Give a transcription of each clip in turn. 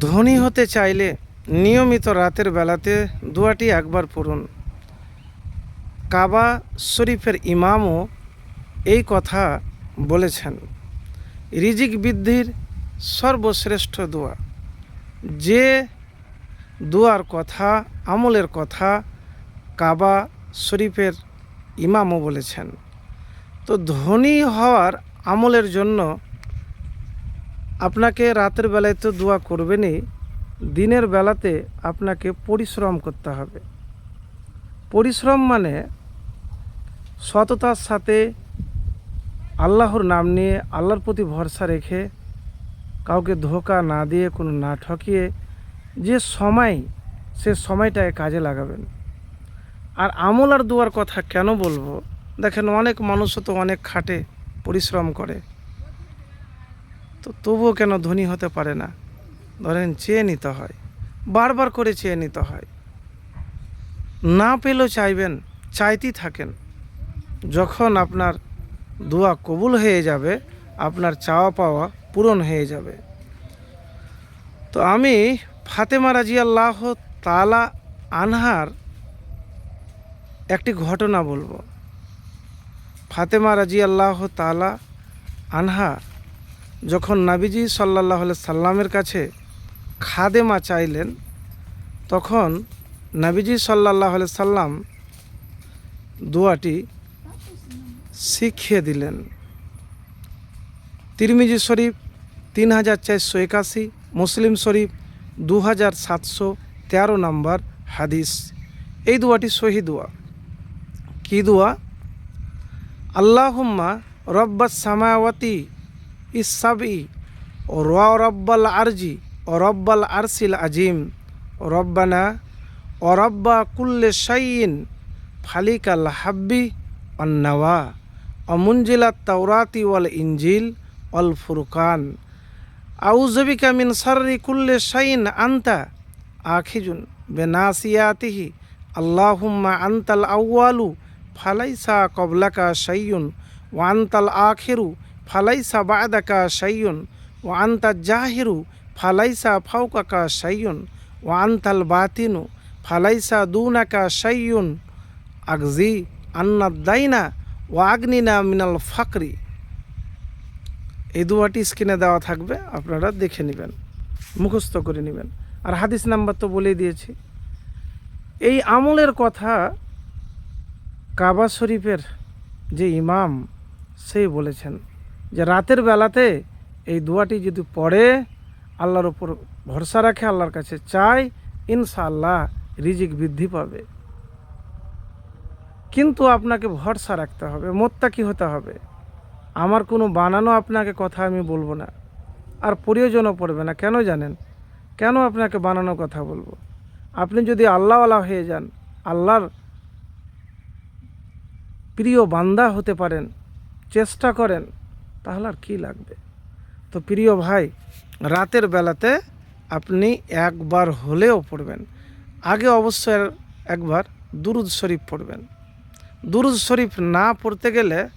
ধনী হতে চাইলে নিয়মিত রাতের বেলাতে দুয়াটি একবার পড়ুন। কাবা শরীফের ইমামও এই কথা বলেছেন, রিজিক বৃদ্ধির সর্বশ্রেষ্ঠ দোয়া। যে দুয়ার কথা, আমলের কথা কাবা শরীফের ইমামও বলেছেন। তো ধনী হওয়ার আমলের জন্য আপনাকে রাতের বেলায় তো দোয়া করবেনই, দিনের বেলাতে আপনাকে পরিশ্রম করতে হবে। পরিশ্রম মানে সততার সাথে আল্লাহর নাম নিয়ে আল্লাহর প্রতি ভরসা রেখে কাউকে ধোকা না দিয়ে, কোনো না ঠকিয়ে যে সময়, সে সময়টায় কাজে লাগাবেন। আর আমল আর দুয়ার কথা কেন বলব? দেখেন অনেক মানুষও তো অনেক খাটে পরিশ্রম করে। তো তবুও কেন ধনী হতে পারে না? ধরেন চেয়ে নিতে হয়, বারবার করে চেয়ে নিতে হয়। না পেলেও চাইবেন, চাইতেই থাকেন। যখন আপনার দোয়া কবুল হয়ে যাবে, আপনার চাওয়া পাওয়া পূরণ হয়ে যাবে। তো আমি ফাতেমা রাজি আল্লাহ তালা আনহার একটি ঘটনা বলব। ফাতেমা রাজি আল্লাহ তালা আনহা যখন নাবিজি সাল্লাহ সাল্লামের কাছে খাদেমা চাইলেন, তখন নাবিজি সাল্লাহ সাল্লাম দোয়াটি শিখিয়ে দিলেন। তিরমিজি শরীফ তিন হাজার চারশো একাশি, মুসলিম শরীফ দু হাজার সাতশো তেরো নম্বর হাদিস। এই দোয়াটি সহি দোয়া। কী দোয়া? আল্লাহুম্মা রব্বাস সামাওয়াতি ইসাবি রব্বাল আরজি, ও রব্বাল আরসিল আজিম রব্বানা, ও রব্বা কুল্লে শাইন ফালিকাল হাব্বি অন্নাওয়া অমুঞ্জিলাত তাওরাতি ওয়াল ইঞ্জিল অল ফুরকান আউজবিকা মিন সাররি কুল্লে শাইন আন্তা, আখিজুন বেনাসিয়াতিহি, আল্লাহুম্মা আন্তাল আউয়ালু ফালাইসা কবলাকা শাইয়ুন ওয়ান্তাল আখিরু ফালাইসা বাদাকা শাইয়ুন ওয়ান্তা জাহিরু ফালাইসা ফাউকাকা শাইয়ুন ওয়ান্তাল বাতিনু ফালাইসা দুনাকা শাইয়ুন। আগজি, আন্না দাইনা ওয়াগনিনা মিনাল ফাকরি। এই দুয়াটি স্ক্রিনে দেওয়া থাকবে, আপনারা দেখে নেবেন, মুখস্থ করে নেবেন। আর হাদিস নাম্বার তো বলেই দিয়েছি। এই আমলের কথা কাবা শরীফের যে ইমাম, সেই বলেছেন। যে রাতের বেলাতে এই দোয়াটি যদি পড়ে, আল্লাহর ওপর ভরসা রাখে, আল্লাহর কাছে চায় ইনশাআল্লাহ রিজিক বৃদ্ধি পাবে। কিন্তু আপনাকে ভরসা রাখতে হবে মোত্তা মোত্তাকি হতে হবে। আমার কোনো বানানো আপনাকে কথা আমি বলব না। আর প্রয়োজনও পড়বে না, কেন জানেন? কেন আপনাকে বানানো কথা বলব? আপনি যদি আল্লাহওয়ালা হয়ে যান, আল্লাহর প্রিয় বান্দা হতে পারেন, চেষ্টা করেন তাহলে আর কী লাগবে? তো প্রিয় ভাই, রাতের বেলাতে আপনি একবার হলেও পড়বেন। আগে অবশ্যই একবার দুরুদ শরীফ পড়বেন। দুরুদ শরীফ না পড়তে গেলে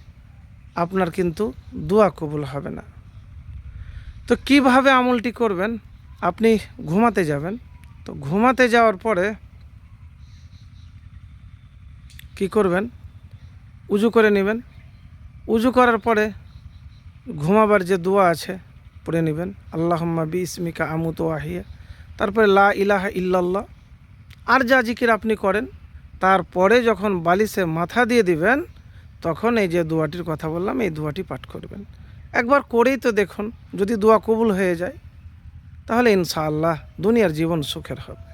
আপনার কিন্তু দোয়া কবুল হবে না। তো কীভাবে আমলটি করবেন? আপনি ঘুমাতে যাবেন। তো ঘুমাতে যাওয়ার পরে কি করবেন? উজু করে নেবেন। উজু করার পরে ঘুমাবার যে দোয়া আছে, পড়ে নেবেন। আল্লাহম্মা বি ইসমিকা আমুত আহিয়া তারপরে লা ইলাহা ইল্লাল্লাহ। আর যা জিকির আপনি করেন, তারপরে যখন বালিশে মাথা দিয়ে দিবেন, তখন এই যে দোয়াটির কথা বললাম, এই দোয়াটি পাঠ করবেন। একবার করেই তো দেখুন, যদি দোয়া কবুল হয়ে যায়, তাহলে ইনশাআল্লাহ দুনিয়ার জীবন সুখের হবে।